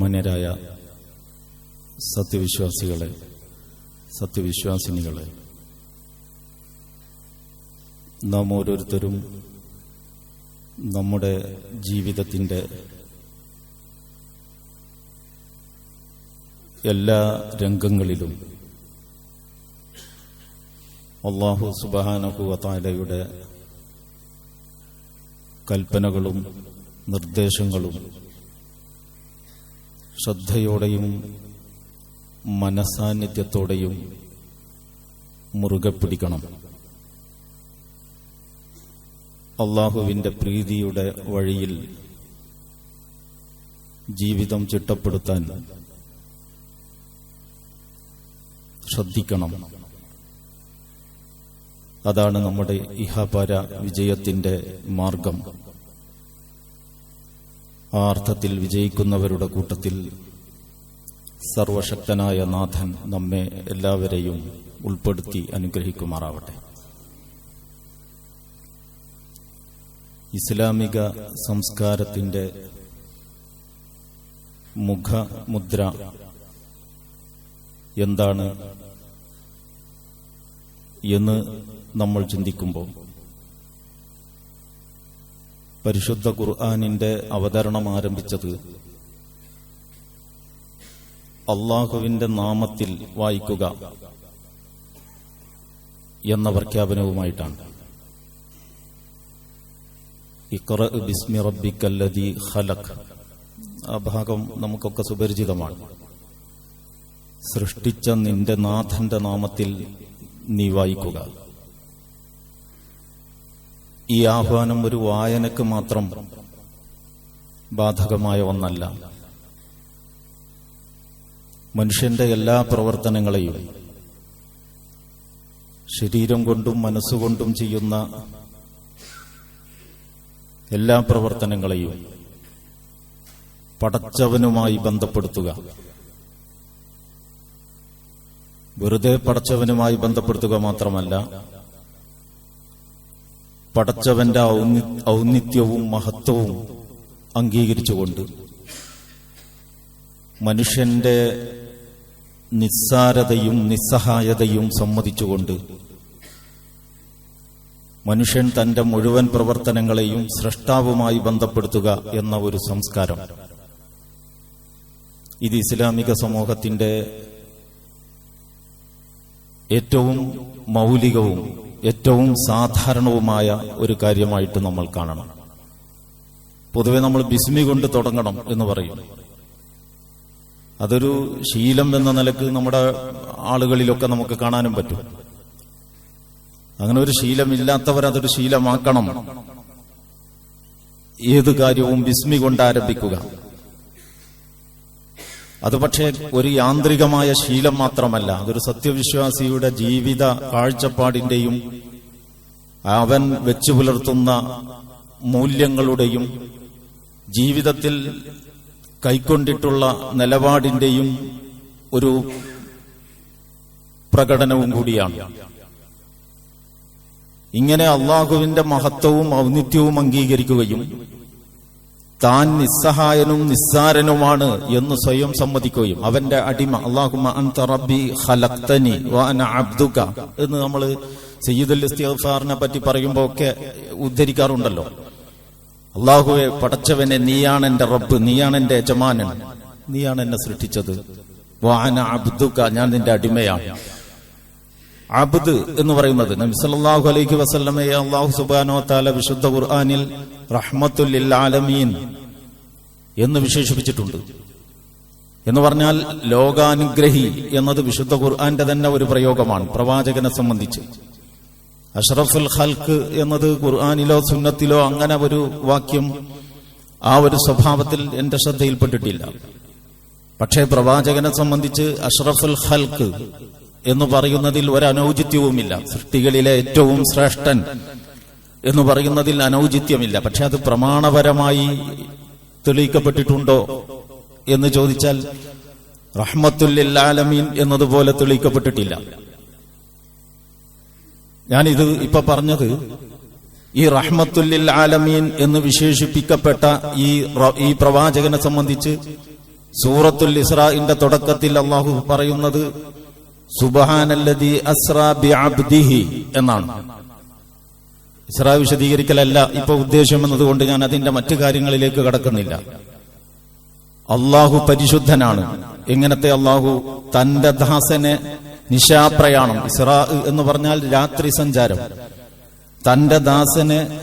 ബഹുമാന്യരായ സത്യവിശ്വാസികളെ സത്യവിശ്വാസിനികളെ നാം ഓരോരുത്തരും നമ്മുടെ ജീവിതത്തിന്റെ എല്ലാ രംഗങ്ങളിലും അള്ളാഹു സുബാനഹുവത്താലയുടെ കൽപ്പനകളും നിർദ്ദേശങ്ങളും ശ്രദ്ധയോടെയും മനസാന്നിധ്യത്തോടെയും മുറുകെ പിടിക്കണം. അള്ളാഹുവിന്റെ പ്രീതിയുടെ വഴിയിൽ ജീവിതം ചിട്ടപ്പെടുത്താൻ ശ്രദ്ധിക്കണം. അതാണ് നമ്മുടെ ഇഹപര വിജയത്തിന്റെ മാർഗം. ആ അർത്ഥത്തിൽ വിജയിക്കുന്നവരുടെ കൂട്ടത്തിൽ സർവശക്തനായ നാഥൻ നമ്മെ എല്ലാവരെയും ഉൾപ്പെടുത്തി അനുഗ്രഹിക്കുമാറാവട്ടെ. ഇസ്ലാമിക സംസ്കാരത്തിന്റെ മുഖമുദ്ര എന്താണ് എന്ന് നമ്മൾ ചിന്തിക്കുമ്പോൾ പരിശുദ്ധ ഖുർആാനിന്റെ അവതരണം ആരംഭിച്ചത് അള്ളാഹുവിന്റെ നാമത്തിൽ വായിക്കുക എന്ന പ്രഖ്യാപനവുമായിട്ടാണ് ഇഖ്റ ബിസ്മി റബ്ബിക്കല്ലതി ഖലഖ്. ആ ഭാഗം നമുക്കൊക്കെ സുപരിചിതമാണ്. സൃഷ്ടിച്ച നിന്റെ നാഥന്റെ നാമത്തിൽ നീ വായിക്കുക. ഈ ആഹ്വാനം ഒരു വായനക്ക് മാത്രം ബാധകമായ ഒന്നല്ല. മനുഷ്യന്റെ എല്ലാ പ്രവർത്തനങ്ങളെയും ശരീരം കൊണ്ടും മനസ്സുകൊണ്ടും ചെയ്യുന്ന എല്ലാ പ്രവർത്തനങ്ങളെയും പടച്ചവനുമായി ബന്ധപ്പെടുത്തുക. വെറുതെ പടച്ചവനുമായി ബന്ധപ്പെടുത്തുക മാത്രമല്ല പടച്ചവന്റെ ഔന്നിത്യവും മഹത്വവും അംഗീകരിച്ചുകൊണ്ട് മനുഷ്യന്റെ നിസ്സാരതയും നിസ്സഹായതയും സമ്മതിച്ചുകൊണ്ട് മനുഷ്യൻ തന്റെ മുഴുവൻ പ്രവർത്തനങ്ങളെയും സൃഷ്ടാവുമായി ബന്ധപ്പെടുത്തുക എന്ന ഒരു സംസ്കാരം. ഇത് ഇസ്ലാമിക സമൂഹത്തിന്റെ ഏറ്റവും മൗലികവും ഏറ്റവും സാധാരണവുമായ ഒരു കാര്യമായിട്ട് നമ്മൾ കാണണം. പൊതുവെ നമ്മൾ ബിസ്മി കൊണ്ട് തുടങ്ങണം എന്ന് പറയും. അതൊരു ശീലം എന്ന നിലയ്ക്ക് നമ്മുടെ ആളുകളിലൊക്കെ നമുക്ക് കാണാനും പറ്റും. അങ്ങനെ ഒരു ശീലമില്ലാത്തവർ അതൊരു ശീലമാക്കണം. ഏത് കാര്യവും ബിസ്മി കൊണ്ട് ആരംഭിക്കുക. അത് പക്ഷേ ഒരു യാന്ത്രികമായ ശീലം മാത്രമല്ല അതൊരു സത്യവിശ്വാസിയുടെ ജീവിത കാഴ്ചപ്പാടിന്റെയും അവൻ വെച്ചു പുലർത്തുന്ന മൂല്യങ്ങളുടെയും ജീവിതത്തിൽ കൈക്കൊണ്ടിട്ടുള്ള നിലപാടിന്റെയും ഒരു പ്രകടനവും കൂടിയാണ്. ഇങ്ങനെ അള്ളാഹുവിന്റെ മഹത്വവും ഔന്നിത്യവും അംഗീകരിക്കുകയും താൻ നിസ്സഹായനും നിസ്സാരനുമാണ് എന്ന് സ്വയം സമ്മതിക്കുകയും അവന്റെ അടിമ അള്ളാഹുമ അൻത റബ്ബി അബ്ദുക എന്ന് നമ്മൾ സയ്യിദുൽ ഇസ്തിഗ്ഫാറിനെ പറ്റി പറയുമ്പോൾ ഒക്കെ ഉദ്ധരിക്കാറുണ്ടല്ലോ. അള്ളാഹുവെ പടച്ചവനെ നീയാണ് എന്റെ റബ്ബ് നീയാണ് എന്റെ യജമാനൻ നീയാണ് എന്നെ സൃഷ്ടിച്ചത്. വാന അബ്ദുക ഞാൻ നിന്റെ അടിമയാണ്. അബ്ദ് എന്ന് പറയുന്നത്. നബി സല്ലല്ലാഹു അലൈഹി വസല്ലമയെ അള്ളാഹു സുബാനോ താല വിശുദ്ധ ഖുർആനിൽ റഹ്മത്തുൽ ആലമീൻ എന്ന് വിശേഷിപ്പിച്ചിട്ടുണ്ട്. എന്ന് പറഞ്ഞാൽ ലോകാനുഗ്രഹി എന്നത് വിശുദ്ധ ഖുർആന്റെ തന്നെ ഒരു പ്രയോഗമാണ് പ്രവാചകനെ സംബന്ധിച്ച്. അഷ്റഫുൽ ഹൽക്ക് എന്നത് ഖുർആാനിലോ സുന്നത്തിലോ അങ്ങനെ ഒരു വാക്യം ആ ഒരു സ്വഭാവത്തിൽ എന്റെ ശ്രദ്ധയിൽപ്പെട്ടിട്ടില്ല. പക്ഷേ പ്രവാചകനെ സംബന്ധിച്ച് അഷ്റഫുൽ ഖൽക്ക് എന്ന് പറയുന്നതിൽ ഒരു അനൗചിത്യവുമില്ല സൃഷ്ടികളിലെ ഏറ്റവും ശ്രേഷ്ഠൻ എന്ന് പറയുന്നതിൽ അനൗചിത്യമില്ല. പക്ഷെ അത് പ്രമാണപരമായി തെളിയിക്കപ്പെട്ടിട്ടുണ്ടോ എന്ന് ചോദിച്ചാൽ റഹ്മത്തുല്ലാലമീൻ എന്നതുപോലെ തെളിയിക്കപ്പെട്ടിട്ടില്ല. ഞാനിത് ഇപ്പൊ പറഞ്ഞത് ഈ റഹ്മത്തുല്ലിൽ ആലമീൻ എന്ന് വിശേഷിപ്പിക്കപ്പെട്ട ഈ ഈ പ്രവാചകനെ സംബന്ധിച്ച് സൂറത്തുൽ ഇസ്രാഇന്റെ തുടക്കത്തിൽ അള്ളാഹു പറയുന്നത് സുബഹാനല്ലദി അസ്രാബിഅബ്ദിഹി എന്നാണ്. ഇസ്രാ വിശദീകരിക്കലല്ല ഇപ്പൊ ഉദ്ദേശം എന്നതുകൊണ്ട് ഞാൻ അതിന്റെ മറ്റു കാര്യങ്ങളിലേക്ക് കടക്കുന്നില്ല. അള്ളാഹു പരിശുദ്ധനാണ്. എങ്ങനത്തെ അള്ളാഹു തന്റെ ദാസനെ നിശാപ്രയാണം ഇസ്രാ എന്ന് പറഞ്ഞാൽ രാത്രി സഞ്ചാരം. തന്റെ ദാസന്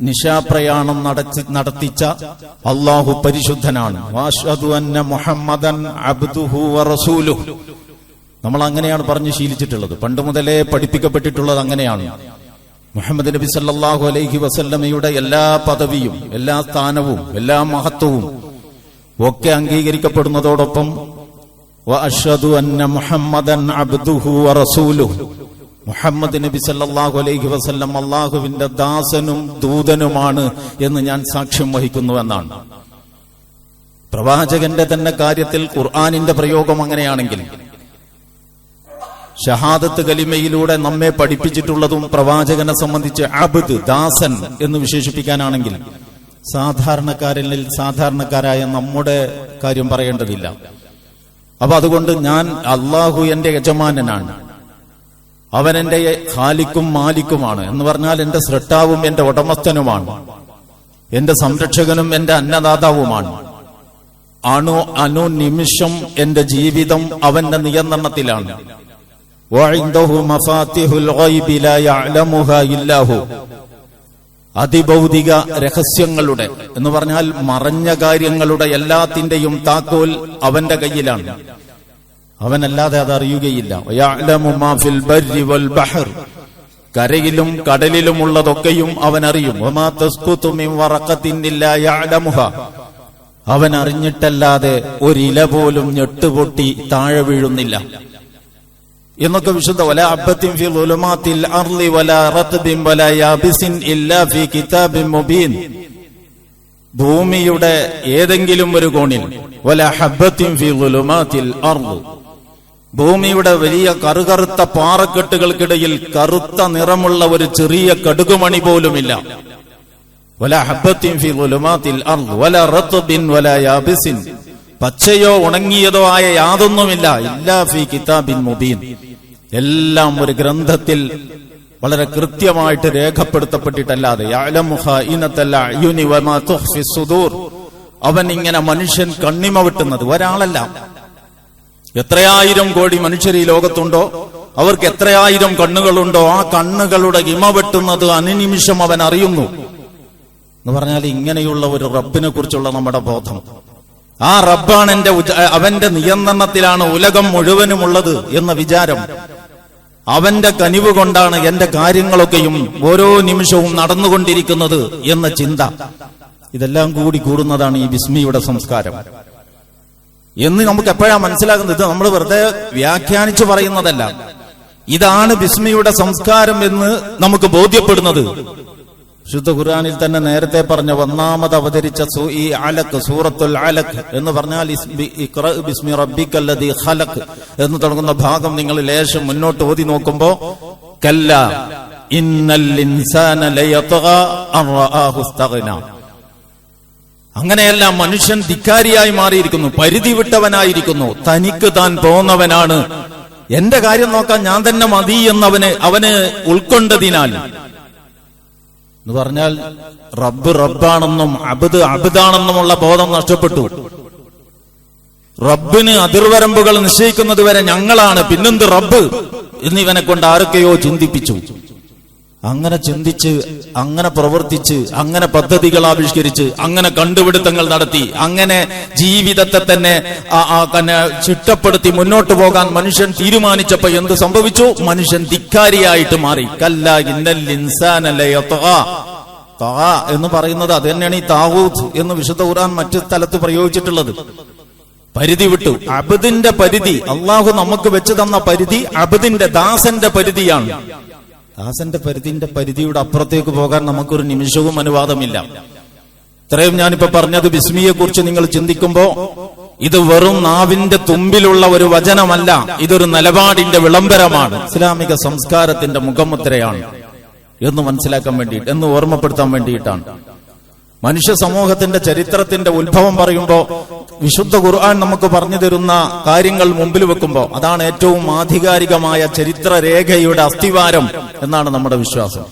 നിശാപ്രയാണം നടത്തി നടത്തിച്ച അള്ളാഹു പരിശുദ്ധനാണ്. വാഷ്ഹദു അന്ന മുഹമ്മദൻ അബ്ദുഹു വറസൂലുഹു. നമ്മൾ അങ്ങനെയാണ് പറഞ്ഞു ശീലിച്ചിട്ടുള്ളത്. പണ്ട് മുതലേ പഠിപ്പിക്കപ്പെട്ടിട്ടുള്ളത് അങ്ങനെയാണ്. മുഹമ്മദ് നബി സല്ലാഹു അലൈഹി വസല്ലമയുടെ എല്ലാ പദവിയും എല്ലാ സ്ഥാനവും എല്ലാ മഹത്വവും ഒക്കെ അംഗീകരിക്കപ്പെടുന്നതോടൊപ്പം മുഹമ്മദ് നബി സല്ലാഹു അലൈഹി വസല്ലം അള്ളാഹുവിന്റെ ദാസനും ദൂതനുമാണ് എന്ന് ഞാൻ സാക്ഷ്യം വഹിക്കുന്നു എന്നാണ്. പ്രവാചകന്റെ തന്നെ കാര്യത്തിൽ ഖുർആാനിന്റെ പ്രയോഗം അങ്ങനെയാണെങ്കിൽ ഷഹാദത്ത് കലിമയിലൂടെ നമ്മെ പഠിപ്പിച്ചിട്ടുള്ളതും പ്രവാചകനെ സംബന്ധിച്ച് അബ്ദ് ദാസൻ എന്ന് വിശേഷിപ്പിക്കാനാണെങ്കിൽ സാധാരണക്കാരിൽ സാധാരണക്കാരായ നമ്മുടെ കാര്യം പറയേണ്ടതില്ല. അപ്പൊ അതുകൊണ്ട് ഞാൻ അള്ളാഹു എന്റെ യജമാനനാണ്. അവൻ എന്റെ ഖാലിക്കും മാലിക്കുമാണ്. എന്ന് പറഞ്ഞാൽ എന്റെ സൃഷ്ടാവും എന്റെ ഉടമസ്ഥനുമാണ്. എന്റെ സംരക്ഷകനും എന്റെ അന്നദാതാവുമാണ്. അണു അനു നിമിഷം എന്റെ ജീവിതം അവന്റെ നിയന്ത്രണത്തിലാണ്. وعنده مفاتيح الغيب لا يعلمها إلا هو അതിഭൗതിക രഹസ്യങ്ങളുടെ എന്ന് പറഞ്ഞാൽ മറഞ്ഞ കാര്യങ്ങളുടെ എല്ലാത്തിന്റെയും താക്കോൽ അവന്റെ കയ്യിലാണ് അവനല്ലാതെ അത് അറിയുകയില്ല വയഅലമു മാ ഫിൽ ബർരി വൽ ബഹർ കരയിലും കടലിലുമുള്ളതൊക്കെയും അവൻ അറിയും വമാ തസ്കുതു മിൻ വറഖത്തിൻ ഇല്ലാ യഅലമുഹ അവൻ അറിഞ്ഞിട്ടല്ലാതെ ഒരില പോലും ഞെട്ടുപൊട്ടി താഴെ വീഴുന്നില്ല എന്നൊക്കെ വിശുദ്ധ വല അബ്ബത്തിൻ ഫി ളുലുമാത്തിൽ അർളി വല റത്ബിൻ വല യാബിസിൻ ഇല്ലാ ഫി കിതാബിൻ മുബീൻ. ഭൂമിയുടെ ഏതെങ്കിലും ഒരു കോണിൽ വല ഹബ്ബത്തിൻ ഫി ളുലുമാത്തിൽ അർൾ ഭൂമിയുടെ വലിയ കറുകറുത്ത പാറക്കെട്ടുകൾക്കിടയിൽ കറുത്ത നിറമുള്ള ഒരു ചെറിയ കടുകുമണി പോലുമില്ല. വല ഹബ്ബത്തിൻ ഫി ളുലുമാത്തിൽ അർൾ വല റത്ബിൻ വല യാബിസിൻ. പച്ചയോ ഉണങ്ങിയതോ ആയ യാതൊന്നുമില്ല. ഇല്ലാ ഫി കിതാബിൻ മുബീൻ. എല്ലാം ഒരു ഗ്രന്ഥത്തിൽ വളരെ കൃത്യമായിട്ട് രേഖപ്പെടുത്തപ്പെട്ടിട്ടല്ലാതെ അവൻ ഇങ്ങനെ മനുഷ്യൻ കണ്ണിമ വിട്ടുന്നത് ഒരാളല്ല. എത്രയായിരം കോടി മനുഷ്യർ ഈ ലോകത്തുണ്ടോ? അവർക്ക് എത്രയായിരം കണ്ണുകളുണ്ടോ? ആ കണ്ണുകളുടെ ഇമ വെട്ടുന്നത് അനുനിമിഷം അവൻ അറിയുന്നു. എന്ന് പറഞ്ഞാൽ ഇങ്ങനെയുള്ള ഒരു റബ്ബിനെ കുറിച്ചുള്ള നമ്മുടെ ബോധം. ആ റബ്ബാണ് എന്റെ അവന്റെ നിയന്ത്രണത്തിലാണ് ഉലകം മുഴുവനുമുള്ളത് എന്ന വിചാരം. അവന്റെ കനിവ് കൊണ്ടാണ് എന്റെ കാര്യങ്ങളൊക്കെയും ഓരോ നിമിഷവും നടന്നുകൊണ്ടിരിക്കുന്നത് എന്ന ചിന്ത. ഇതെല്ലാം കൂടി കൂടുന്നതാണ് ഈ ബിസ്മിയുടെ സംസ്കാരം. എന്ന് നമുക്ക് എപ്പോഴാ മനസ്സിലാകുന്നത്? ഇത് നമ്മൾ വെറുതെ വ്യാഖ്യാനിച്ചു പറയുന്നതല്ല. ഇതാണ് ബിസ്മിയുടെ സംസ്കാരം എന്ന് നമുക്ക് ബോധ്യപ്പെടുന്നത്. ശുദ്ധ ഖുർആാനിൽ തന്നെ നേരത്തെ പറഞ്ഞ ഒന്നാമത് അവതരിച്ച ഈ സൂറത്തുൽ അലക്ക് എന്ന് പറഞ്ഞാൽ ബിസ്മി റബ്ബിക്കല്ലദി ഖലഖ് എന്ന് തുടങ്ങുന്ന ഭാഗം നിങ്ങൾ ലേശം മുന്നോട്ട് ഓതി നോക്കുമ്പോ കല്ല ഇന്നൽ ഇൻസാന അങ്ങനെയല്ല മനുഷ്യൻ ധിക്കാരിയായി മാറിയിരിക്കുന്നു പരിധി വിട്ടവനായിരിക്കുന്നു തനിക്ക് താൻ തോന്നവനാണ്. എന്റെ കാര്യം നോക്കാൻ ഞാൻ തന്നെ മതി എന്നവന് അവന് ഉൾക്കൊണ്ടതിനാൽ എന്ന് പറഞ്ഞാൽ റബ്ബ് റബ്ബാണെന്നും അബദ് അബദാണെന്നുമുള്ള ബോധം നഷ്ടപ്പെട്ടു. റബ്ബിന് അതിർവരമ്പുകൾ നിശ്ചയിക്കുന്നത് വരെ ഞങ്ങളാണ്. പിന്നെന്ത് റബ്ബ്? എന്നിവനെ കൊണ്ട് ആരൊക്കെയോ ചിന്തിപ്പിച്ചു. അങ്ങനെ ചിന്തിച്ച് അങ്ങനെ പ്രവർത്തിച്ച് അങ്ങനെ പദ്ധതികൾ ആവിഷ്കരിച്ച് അങ്ങനെ കണ്ടുപിടുത്തങ്ങൾ നടത്തി അങ്ങനെ ജീവിതത്തെ തന്നെ ചിട്ടപ്പെടുത്തി മുന്നോട്ട് പോകാൻ മനുഷ്യൻ തീരുമാനിച്ചപ്പോ എന്ത് സംഭവിച്ചു? മനുഷ്യൻ ധിക്കാരിയായിട്ട് മാറി. കല്ല ഇന്നൽ എന്ന് പറയുന്നത് അത് തന്നെയാണ് ഈ താവൂത്ത് എന്ന് വിശുദ്ധ ഖുർആൻ മറ്റു സ്ഥലത്ത് പ്രയോഗിച്ചിട്ടുള്ളത്. പരിധി വിട്ടു. അബദിന്റെ പരിധി അള്ളാഹു നമുക്ക് വെച്ചു തന്ന പരിധി അബദിന്റെ ദാസന്റെ പരിധിയാണ്. ദാസന്റെ പരിധിന്റെ പരിധിയുടെ അപ്പുറത്തേക്ക് പോകാൻ നമുക്കൊരു നിമിഷവും അനുവാദമില്ല. ഇത്രയും ഞാനിപ്പോ പറഞ്ഞത് ബിസ്മിയെ കുറിച്ച് നിങ്ങൾ ചിന്തിക്കുമ്പോ ഇത് വെറും നാവിന്റെ തുമ്പിലുള്ള ഒരു വചനമല്ല ഇതൊരു നിലപാടിന്റെ വിളംബരമാണ് ഇസ്ലാമിക സംസ്കാരത്തിന്റെ മുഖമുദ്രയാണ്. എന്ന് മനസ്സിലാക്കാൻ വേണ്ടിയിട്ട് എന്ന് ഓർമ്മപ്പെടുത്താൻ വേണ്ടിയിട്ടാണ്. മനുഷ്യ സമൂഹത്തിന്റെ ചരിത്രത്തിന്റെ ഉത്ഭവം പറയുമ്പോൾ വിശുദ്ധ ഖുർആൻ നമുക്ക് പറഞ്ഞു തരുന്ന കാര്യങ്ങൾ മുമ്പിൽ വെക്കുമ്പോൾ അതാണ് ഏറ്റവും ആധികാരികമായ ചരിത്രരേഖയുടെ അസ്ഥിവാരം എന്നാണ് നമ്മുടെ വിശ്വാസം.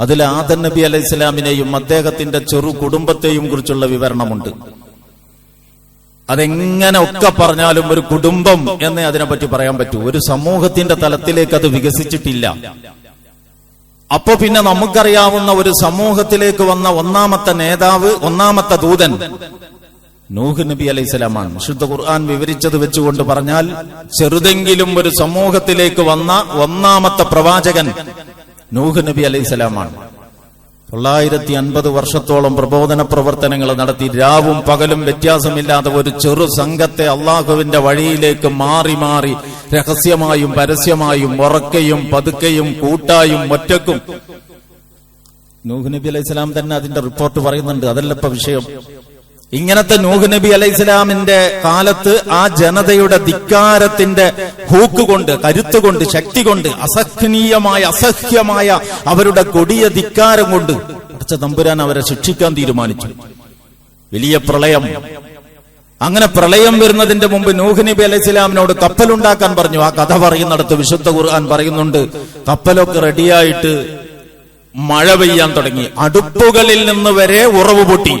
അതിൽ ആദൻ നബി അലൈഹി ഇസ്ലാമിനെയും അദ്ദേഹത്തിന്റെ ചെറു കുടുംബത്തെയും കുറിച്ചുള്ള വിവരണമുണ്ട്. അതെങ്ങനെ ഒക്കെ പറഞ്ഞാലും ഒരു കുടുംബം എന്നേ അതിനെപ്പറ്റി പറയാൻ പറ്റൂ. ഒരു സമൂഹത്തിന്റെ തലത്തിലേക്ക് അത് വികസിച്ചിട്ടില്ല. അപ്പൊ പിന്നെ നമുക്കറിയാവുന്ന ഒരു സമൂഹത്തിലേക്ക് വന്ന ഒന്നാമത്തെ നേതാവ് ഒന്നാമത്തെ ദൂതൻ നൂഹ് നബി അലൈഹിസ്സലാമാണ് വിശുദ്ധ ഖുർആൻ വിവരിച്ചത് വെച്ചുകൊണ്ട് പറഞ്ഞാൽ ചെറുതെങ്കിലും ഒരു സമൂഹത്തിലേക്ക് വന്ന ഒന്നാമത്തെ പ്രവാചകൻ നൂഹ് നബി അലൈഹിസ്സലാമാണ് തൊള്ളായിരത്തി അൻപത് വർഷത്തോളം പ്രബോധന പ്രവർത്തനങ്ങൾ നടത്തി രാവും പകലും വ്യത്യാസമില്ലാതെ ഒരു ചെറു സംഘത്തെ അള്ളാഹുവിന്റെ വഴിയിലേക്ക് മാറി മാറി രഹസ്യമായും പരസ്യമായും ഉറക്കയും പതുക്കയും കൂട്ടായും ഒറ്റക്കും. നൂഹ് നബി അലൈഹി സ്വലാം തന്നെ അതിന്റെ റിപ്പോർട്ട് പറയുന്നുണ്ട്. അതല്ല ഇപ്പൊ വിഷയം. ഇങ്ങനത്തെ നൂഹ് നബി അലൈഹി സ്വലാമിന്റെ കാലത്ത് ആ ജനതയുടെ ധിക്കാരത്തിന്റെ ഹൂക്ക് കൊണ്ട് കരുത്ത് കൊണ്ട് ശക്തി കൊണ്ട് അസഹനീയമായ അസഹ്യമായ അവരുടെ കൊടിയ ധിക്കാരം കൊണ്ട് അടച്ച തമ്പുരാൻ അവരെ ശിക്ഷിക്കാൻ തീരുമാനിച്ചു. വലിയ പ്രളയം. അങ്ങനെ പ്രളയം വരുന്നതിന്റെ മുമ്പ് നൂഹ് നബി അലൈഹി സ്വലാമിനോട് കപ്പലുണ്ടാക്കാൻ പറഞ്ഞു. ആ കഥ പറയുന്നിടത്ത് വിശുദ്ധ ഖുർആൻ പറയുന്നുണ്ട് കപ്പലൊക്കെ റെഡിയായിട്ട് മഴ പെയ്യാൻ തുടങ്ങി. അടുപ്പുകളിൽ നിന്ന് വരെ ഉറവ് പൊട്ടി.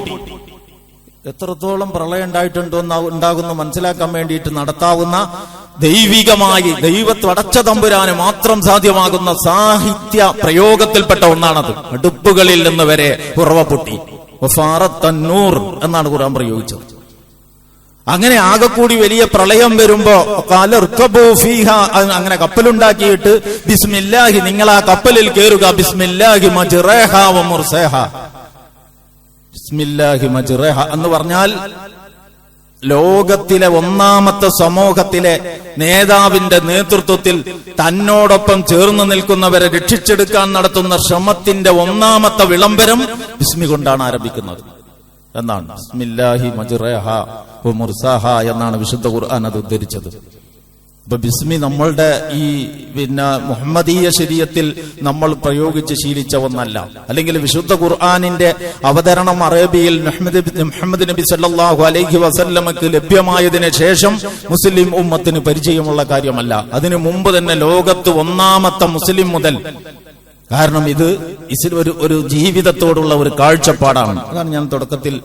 എത്രത്തോളം പ്രളയം ഉണ്ടായിട്ടുണ്ടോ ഉണ്ടാകുന്നു മനസ്സിലാക്കാൻ വേണ്ടിയിട്ട് നടത്താവുന്ന ദൈവികമായി ദൈവത്തടച്ച തമ്പുരാന് മാത്രം സാധ്യമാകുന്ന സാഹിത്യ പ്രയോഗത്തിൽപ്പെട്ട ഒന്നാണത്. അടുപ്പുകളിൽ നിന്ന് വരെ ഉറവ പൊട്ടി. എന്നാണ് ഖുർആൻ പ്രയോഗിച്ചത്. അങ്ങനെ ആകെക്കൂടി വലിയ പ്രളയം വരുമ്പോ ഫീഹ അങ്ങനെ കപ്പലുണ്ടാക്കിയിട്ട് ബിസ്മില്ലാഹി നിങ്ങൾ ആ കപ്പലിൽ കയറുക ബിസ്മില്ലാഹി ബിസ്മില്ലാഹി എന്ന് പറഞ്ഞാൽ ലോകത്തിലെ ഒന്നാമത്തെ സമൂഹത്തിലെ നേതാവിന്റെ നേതൃത്വത്തിൽ തന്നോടൊപ്പം ചേർന്ന് നിൽക്കുന്നവരെ രക്ഷിച്ചെടുക്കാൻ നടത്തുന്ന ശ്രമത്തിന്റെ ഒന്നാമത്തെ വിളംബരം ബിസ്മി കൊണ്ടാണ് ആരംഭിക്കുന്നത്. എന്നാണ്. എന്നാണ് വിശുദ്ധ ഖുർആൻ അത് ഉദ്ധരിച്ചത്. അപ്പൊ ബിസ്മി നമ്മളുടെ ഈ പിന്നെ മുഹമ്മദീയ ശരീരത്തിൽ നമ്മൾ പ്രയോഗിച്ച് ശീലിച്ച ഒന്നല്ല. അല്ലെങ്കിൽ വിശുദ്ധ ഖുർആാനിന്റെ അവതരണം അറേബ്യയിൽ മുഹമ്മദ് നബി സല്ലാഹു അലൈഹി വസല്ലമക്ക് ലഭ്യമായതിന് ശേഷം മുസ്ലിം ഉമ്മത്തിന് പരിചയമുള്ള കാര്യമല്ല. അതിനു മുമ്പ് തന്നെ ലോകത്ത് ഒന്നാമത്തെ മുസ്ലിം മുതൽ കാരണം ഇത് ഇസ്ലി ഒരു ഒരു ജീവിതത്തോടുള്ള ഒരു കാഴ്ചപ്പാടാണ്. അതാണ് ഞാൻ തുടക്കത്തിൽ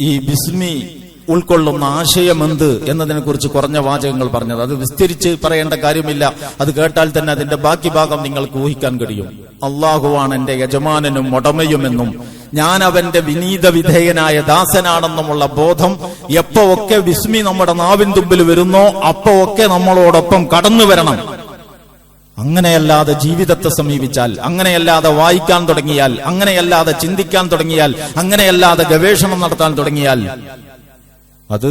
ഈ ബിസ്മി ഉൾക്കൊള്ളുന്ന ആശയം എന്ത് എന്നതിനെ കുറിച്ച് കുറഞ്ഞ വാചകങ്ങൾ പറഞ്ഞത്. അത് വിസ്തരിച്ച് പറയേണ്ട കാര്യമില്ല. അത് കേട്ടാൽ തന്നെ അതിന്റെ ബാക്കി ഭാഗം നിങ്ങൾക്ക് ഊഹിക്കാൻ കഴിയും. അള്ളാഹുവാണ് എന്റെ യജമാനനും ഉടമയുമെന്നും ഞാൻ അവന്റെ വിനീത വിധേയനായ ദാസനാണെന്നുമുള്ള ബോധം എപ്പോ ഒക്കെ വിസ്മി നമ്മുടെ നാവിൻ തുമ്പിൽ വരുന്നോ അപ്പോ ഒക്കെ നമ്മളോടൊപ്പം കടന്നു വരണം അങ്ങനെയല്ലാതെ ജീവിതത്തെ സമീപിച്ചാൽ അങ്ങനെയല്ലാതെ വായിക്കാൻ തുടങ്ങിയാൽ അങ്ങനെയല്ലാതെ ചിന്തിക്കാൻ തുടങ്ങിയാൽ അങ്ങനെയല്ലാതെ ഗവേഷണം നടത്താൻ തുടങ്ങിയാൽ അത്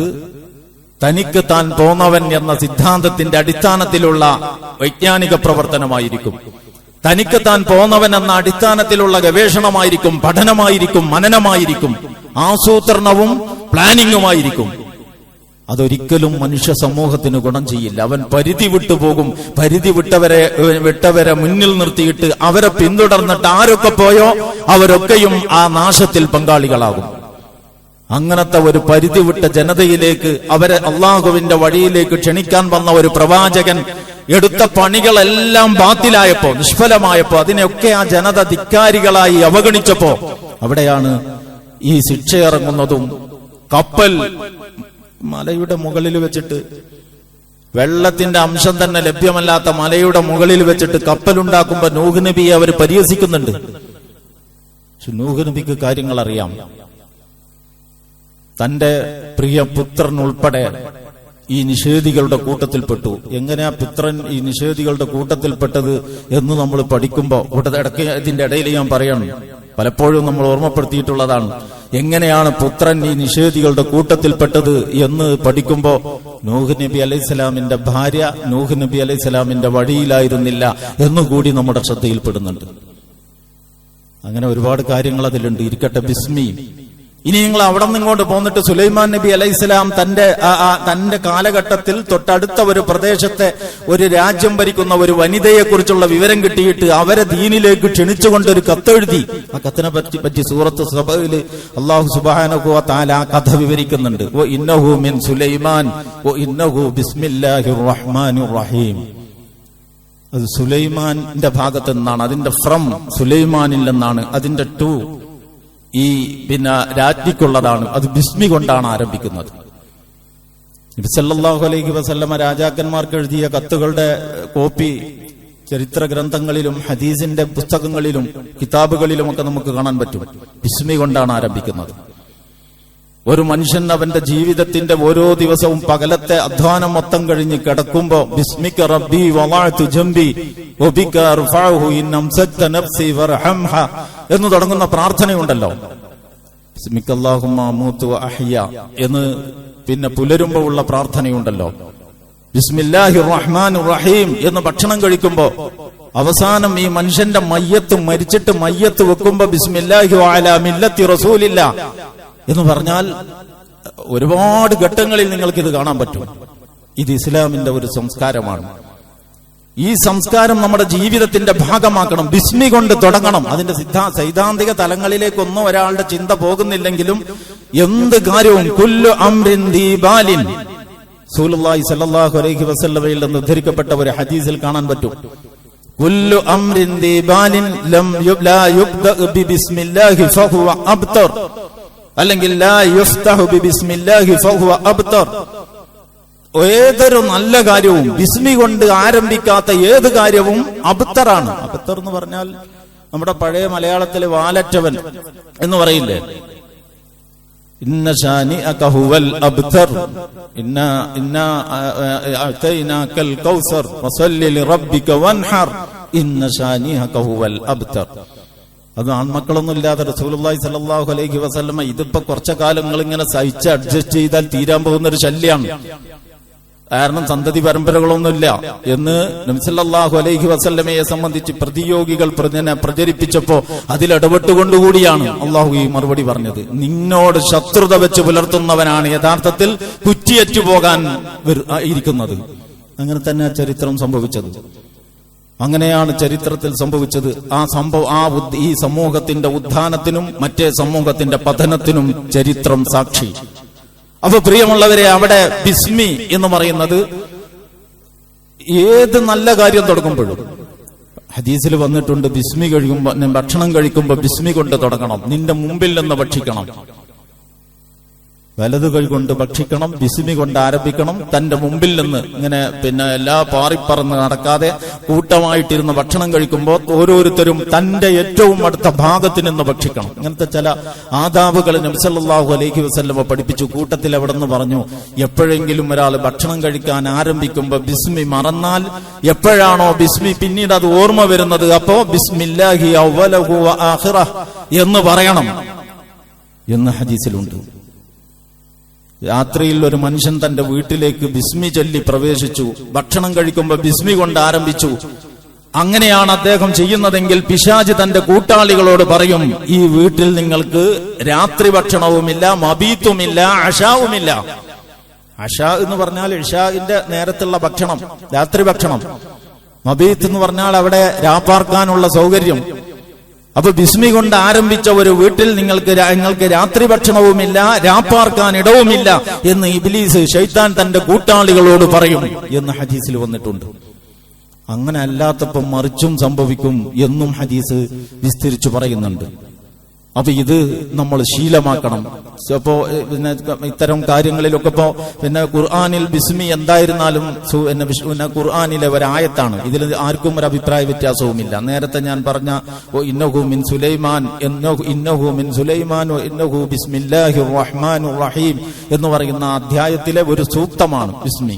തനിക്ക് താൻ തോന്നവൻ എന്ന സിദ്ധാന്തത്തിന്റെ അടിസ്ഥാനത്തിലുള്ള വൈജ്ഞാനിക പ്രവർത്തനമായിരിക്കും. തനിക്ക് താൻ പോന്നവൻ എന്ന അടിസ്ഥാനത്തിലുള്ള ഗവേഷണമായിരിക്കും പഠനമായിരിക്കും മനനമായിരിക്കും ആസൂത്രണവും പ്ലാനിങ്ങുമായിരിക്കും അതൊരിക്കലും മനുഷ്യ സമൂഹത്തിന് ഗുണം ചെയ്യില്ല. അവൻ പരിധി വിട്ടുപോകും. പരിധി വിട്ടവരെ വിട്ടവരെ മുന്നിൽ നിർത്തിയിട്ട് അവരെ പിന്തുടർന്നിട്ട് ആരൊക്കെ പോയോ അവരൊക്കെയും ആ നാശത്തിൽ പങ്കാളികളാകും. അങ്ങനത്തെ ഒരു പരിധി വിട്ട ജനതയിലേക്ക് അവരെ അള്ളാഹുവിന്റെ വഴിയിലേക്ക് ക്ഷണിക്കാൻ വന്ന ഒരു പ്രവാചകൻ എടുത്ത പണികളെല്ലാം ബാത്തിലായപ്പോ നിഷ്ഫലമായപ്പോ അതിനെയൊക്കെ ആ ജനത ധിക്കാരികളായി അവഗണിച്ചപ്പോ അവിടെയാണ് ഈ ശിക്ഷ ശിക്ഷയിറങ്ങുന്നതും കപ്പൽ മലയുടെ മുകളിൽ വെച്ചിട്ട് വെള്ളത്തിന്റെ അംശം തന്നെ ലഭ്യമല്ലാത്ത മലയുടെ മുകളിൽ വെച്ചിട്ട് കപ്പലുണ്ടാക്കുമ്പോ നൂഹ് നബിയെ അവർ പരിഹസിക്കുന്നുണ്ട്. നൂഹ് നബിക്ക് കാര്യങ്ങൾ അറിയാം തന്റെ പ്രിയ പുത്രൻ ഉൾപ്പെടെ ഈ നിഷേധികളുടെ കൂട്ടത്തിൽപ്പെട്ടു. എങ്ങനെയാ പുത്രൻ ഈ നിഷേധികളുടെ കൂട്ടത്തിൽപ്പെട്ടത് എന്ന് നമ്മൾ പഠിക്കുമ്പോ കൂട്ടത്തിൽ ഇടയ്ക്ക് ഇതിന്റെ ഇടയിൽ ഞാൻ പറയണം. പലപ്പോഴും നമ്മൾ ഓർമ്മപ്പെടുത്തിയിട്ടുള്ളതാണ്. എങ്ങനെയാണ് പുത്രൻ ഈ നിഷേധികളുടെ കൂട്ടത്തിൽപ്പെട്ടത് എന്ന് പഠിക്കുമ്പോ നൂഹ് നബി അലൈഹിസ്സലാമിന്റെ ഭാര്യ നൂഹ് നബി അലൈഹിസ്സലാമിന്റെ വഴിയിലായിരുന്നില്ല എന്നുകൂടി നമ്മുടെ ശ്രദ്ധയിൽപ്പെടുന്നുണ്ട്. അങ്ങനെ ഒരുപാട് കാര്യങ്ങൾ അതിലുണ്ട്. ഇരിക്കട്ടെ ബിസ്മി. ഇനി നിങ്ങൾ അവിടെ നിന്ന് ഇങ്ങോട്ട് പോന്നിട്ട് സുലൈമാൻ നബി അലൈഹിസ്സലാം തന്റെ തന്റെ കാലഘട്ടത്തിൽ തൊട്ടടുത്ത ഒരു പ്രദേശത്തെ ഒരു രാജ്യം ഭരിക്കുന്ന ഒരു വനിതയെ കുറിച്ചുള്ള വിവരം കിട്ടിയിട്ട് അവരെ ദീനിലേക്ക് ക്ഷണിച്ചുകൊണ്ട് ഒരു കത്തെഴുതി. ആ കത്തിനെ പറ്റി പറ്റി സൂറത്ത് സഭയിൽ അള്ളാഹു സുബാനഹു ആ കഥ വിവരിക്കുന്നുണ്ട്. ഓ ഇന്നഹു മിൻ സുലൈമാൻ ഓ ഇന്നഹു ബിസ്മില്ലാഹിർ റഹ്മാനിർ റഹീം. അത് സുലൈമാന്റെ ഭാഗത്ത് നിന്നാണ് അതിന്റെ ഫ്രം സുലൈമാനിൽ നിന്നാണ് അതിന്റെ ടു ഈ പിന്നെ രാജ്ഞിക്കുള്ളതാണ്. അത് ബിസ്മി കൊണ്ടാണ് ആരംഭിക്കുന്നത്. നബി സല്ലല്ലാഹു അലൈഹി വസല്ലമ രാജാക്കന്മാർക്ക് എഴുതിയ കത്തുകളുടെ കോപ്പി ചരിത്ര ഗ്രന്ഥങ്ങളിലും ഹദീസിന്റെ പുസ്തകങ്ങളിലും കിതാബുകളിലും ഒക്കെ നമുക്ക് കാണാൻ പറ്റും. ബിസ്മി കൊണ്ടാണ് ആരംഭിക്കുന്നത്. ഒരു മനുഷ്യൻ അവന്റെ ജീവിതത്തിന്റെ ഓരോ ദിവസവും പകലത്തെ അധ്വാനം മൊത്തം കഴിഞ്ഞ് കിടക്കുമ്പോ ബിസ്മിക റബ്ബി ജംബി എന്ന് തുടങ്ങുന്ന പ്രാർത്ഥനയുണ്ടല്ലോ. എന്ന് പിന്നെ പുലരുമ്പോ ഉള്ള പ്രാർത്ഥനയുണ്ടല്ലോ. ബിസ്മില്ലാഹി റഹ്മാൻ റഹീം എന്ന് ഭക്ഷണം കഴിക്കുമ്പോ അവസാനം ഈ മനുഷ്യന്റെ മയ്യത്ത് മരിച്ചിട്ട് മയ്യത്ത് വെക്കുമ്പോ ബിസ്മില്ലാഹി റസൂലില്ല എന്ന് പറഞ്ഞാൽ ഒരുപാട് ഘട്ടങ്ങളിൽ നിങ്ങൾക്ക് ഇത് കാണാൻ പറ്റും. ഇത് ഇസ്ലാമിന്റെ ഒരു സംസ്കാരമാണ്. ഈ സംസ്കാരം നമ്മുടെ ജീവിതത്തിന്റെ ഭാഗമാക്കണം. ബിസ്മി കൊണ്ട് തുടങ്ങണം. അതിന്റെ സിദ്ധാ സൈദ്ധാന്തിക തലങ്ങളിലേക്കൊന്നും ഒരാളുടെ ചിന്ത പോകുന്നില്ലെങ്കിലും എന്ത് കാര്യവും കുല്ലു അംരിൻ ദീബാലിൻ സൂലുള്ളാഹി സല്ലല്ലാഹു അലൈഹി വസല്ലമയിൽ നിന്ന് ഉദ്ധരിക്കപ്പെട്ട ഒരു ഹദീസിൽ കാണാൻ പറ്റും. കുല്ലു അംരിൻ ദീബാലിൻ ലം യുബ്ലാ യുബ്ദ ബിസ്മില്ലാഹി ഫഹുവ അബ്തർ. അല്ലെങ്കിൽ ഏതൊരു നല്ല കാര്യവും ബിസ്മി കൊണ്ട് ആരംഭിക്കാത്ത ഏത് കാര്യവും അബ്തറാണ്. അബ്തർ എന്ന് പറഞ്ഞാൽ നമ്മുടെ പഴയ മലയാളത്തിലെ വാലറ്റവൻ എന്ന് പറയില്ലേ? ഇന്ന ഹുവൽ അബ്തർ. ഇന്ന ഇന്ന കൗസർ. വൻഹർ. ഇന്ന അബ്തർ. അത് ആൺമക്കളൊന്നും ഇല്ലാതെ റസൂലി സ്വല്ലല്ലാഹു അലൈഹി വസല്ലമ ഇതിപ്പോ കുറച്ച കാലങ്ങൾ ഇങ്ങനെ സഹിച്ച് അഡ്ജസ്റ്റ് ചെയ്താൽ തീരാൻ പോകുന്ന ഒരു ശല്യാണ്. കാരണം സന്തതി പരമ്പരകളൊന്നുമില്ല എന്ന് നംസല്ലാഹു അലൈഹി വസല്ലമയെ സംബന്ധിച്ച് പ്രതിയോഗികൾ പ്രചരിപ്പിച്ചപ്പോ അതിലിടപെട്ടുകൊണ്ടുകൂടിയാണ് അള്ളാഹു ഈ മറുപടി പറഞ്ഞത്. നിന്നോട് ശത്രുത വെച്ച് പുലർത്തുന്നവനാണ് യഥാർത്ഥത്തിൽ കുറ്റിയറ്റു പോകാൻ ആ, ഇരിക്കുന്നത്. അങ്ങനെ തന്നെ ചരിത്രം സംഭവിച്ചത്. അങ്ങനെയാണ് ചരിത്രത്തിൽ സംഭവിച്ചത്. ആ സംഭവം ആ ഈ സമൂഹത്തിന്റെ ഉത്ഥാനത്തിനും മറ്റേ സമൂഹത്തിന്റെ പതനത്തിനും ചരിത്രം സാക്ഷി. അപ്പൊ പ്രിയമുള്ളവരെ അവിടെ ബിസ്മി എന്ന് പറയുന്നത് ഏത് നല്ല കാര്യം തുടങ്ങുമ്പോഴും. ഹദീസിൽ വന്നിട്ടുണ്ട് ബിസ്മി കഴിക്കുമ്പോ ഭക്ഷണം കഴിക്കുമ്പോ ബിസ്മി കൊണ്ട് തുടങ്ങണം. നിന്റെ മുമ്പിൽ നിന്ന് ഭക്ഷിക്കണം. വലതു കൈ കൊണ്ട് ഭക്ഷിക്കണം ബിസ്മി കൊണ്ട് ആരംഭിക്കണം. തന്റെ മുമ്പിൽ നിന്ന് ഇങ്ങനെ പിന്നെ എല്ലാ പാറിപ്പറന്ന് നടക്കാതെ കൂട്ടമായിട്ടിരുന്ന് ഭക്ഷണം കഴിക്കുമ്പോൾ ഓരോരുത്തരും തന്റെ ഏറ്റവും അടുത്ത ഭാഗത്ത് നിന്ന് ഭക്ഷിക്കണം. ഇങ്ങനത്തെ ചില ആദാബുകൾ നബ്സല്ലാഹു അലൈഹി വസല്ലമ പഠിപ്പിച്ചു. കൂട്ടത്തിൽ എവിടെ നിന്ന് പറഞ്ഞു എപ്പോഴെങ്കിലും ഒരാൾ ഭക്ഷണം കഴിക്കാൻ ആരംഭിക്കുമ്പോൾ ബിസ്മി മറന്നാൽ എപ്പോഴാണോ ബിസ്മി പിന്നീട് അത് ഓർമ്മ വരുന്നത്? അപ്പോ ബിസ്മില്ലാഹി എന്ന് പറയണം. എന്ന് ഹദീസിലുണ്ട്. രാത്രിയിൽ ഒരു മനുഷ്യൻ തന്റെ വീട്ടിലേക്ക് ബിസ്മി ചൊല്ലി പ്രവേശിച്ചു. ഭക്ഷണം കഴിക്കുമ്പോൾ ബിസ്മി കൊണ്ട് ആരംഭിച്ചു. അങ്ങനെയാണ് അദ്ദേഹം ചെയ്യുന്നതെങ്കിൽ പിശാജ് തന്റെ കൂട്ടാളികളോട് പറയും ഈ വീട്ടിൽ നിങ്ങൾക്ക് രാത്രി ഭക്ഷണവുമില്ല മബീത്തുമില്ല അഷാവുമില്ല. അഷ എന്ന് പറഞ്ഞാൽ ഇഷാവിന്റെ നേരത്തുള്ള ഭക്ഷണം രാത്രി ഭക്ഷണം. മബീത്ത് എന്ന് പറഞ്ഞാൽ അവിടെ രാപ്പാർക്കാനുള്ള സൗകര്യം. അപ്പൊ ബിസ്മി കൊണ്ട് ആരംഭിച്ച ഒരു വീട്ടിൽ നിങ്ങൾക്ക് നിങ്ങൾക്ക് രാത്രി ഭക്ഷണവുമില്ല രാപ്പാർക്കാൻ ഇടവുമില്ല എന്ന് ഇബിലീസ് ഷൈത്താൻ തന്റെ കൂട്ടാളികളോട് പറയും എന്ന് ഹദീസിൽ വന്നിട്ടുണ്ട്. അങ്ങനെ അല്ലാത്തപ്പം മറിച്ചും സംഭവിക്കും എന്നും ഹദീസ് വിസ്തരിച്ചു പറയുന്നുണ്ട്. അപ്പൊ ഇത് നമ്മൾ ശീലമാക്കണം. അപ്പോ പിന്നെ ഇത്തരം കാര്യങ്ങളിലൊക്കെ ഇപ്പോ പിന്നെ ഖുർആാനിൽ ബിസ്മി എന്തായിരുന്നാലും പിന്നെ ഖുർആാനിലെ ഒരായത്താണ്. ഇതിൽ ആർക്കും ഒരു അഭിപ്രായ വ്യത്യാസവുമില്ല. നേരത്തെ ഞാൻ പറഞ്ഞ ഓ ഇന്നഹു മിൻ സുലൈമാൻ ഇന്നഹു മിൻ സുലൈമാൻ ഇന്നഹു ബിസ്മില്ലാഹി റഹ്മാൻ റഹീം എന്ന് പറയുന്ന അധ്യായത്തിലെ ഒരു സൂക്തമാണ് ബിസ്മി.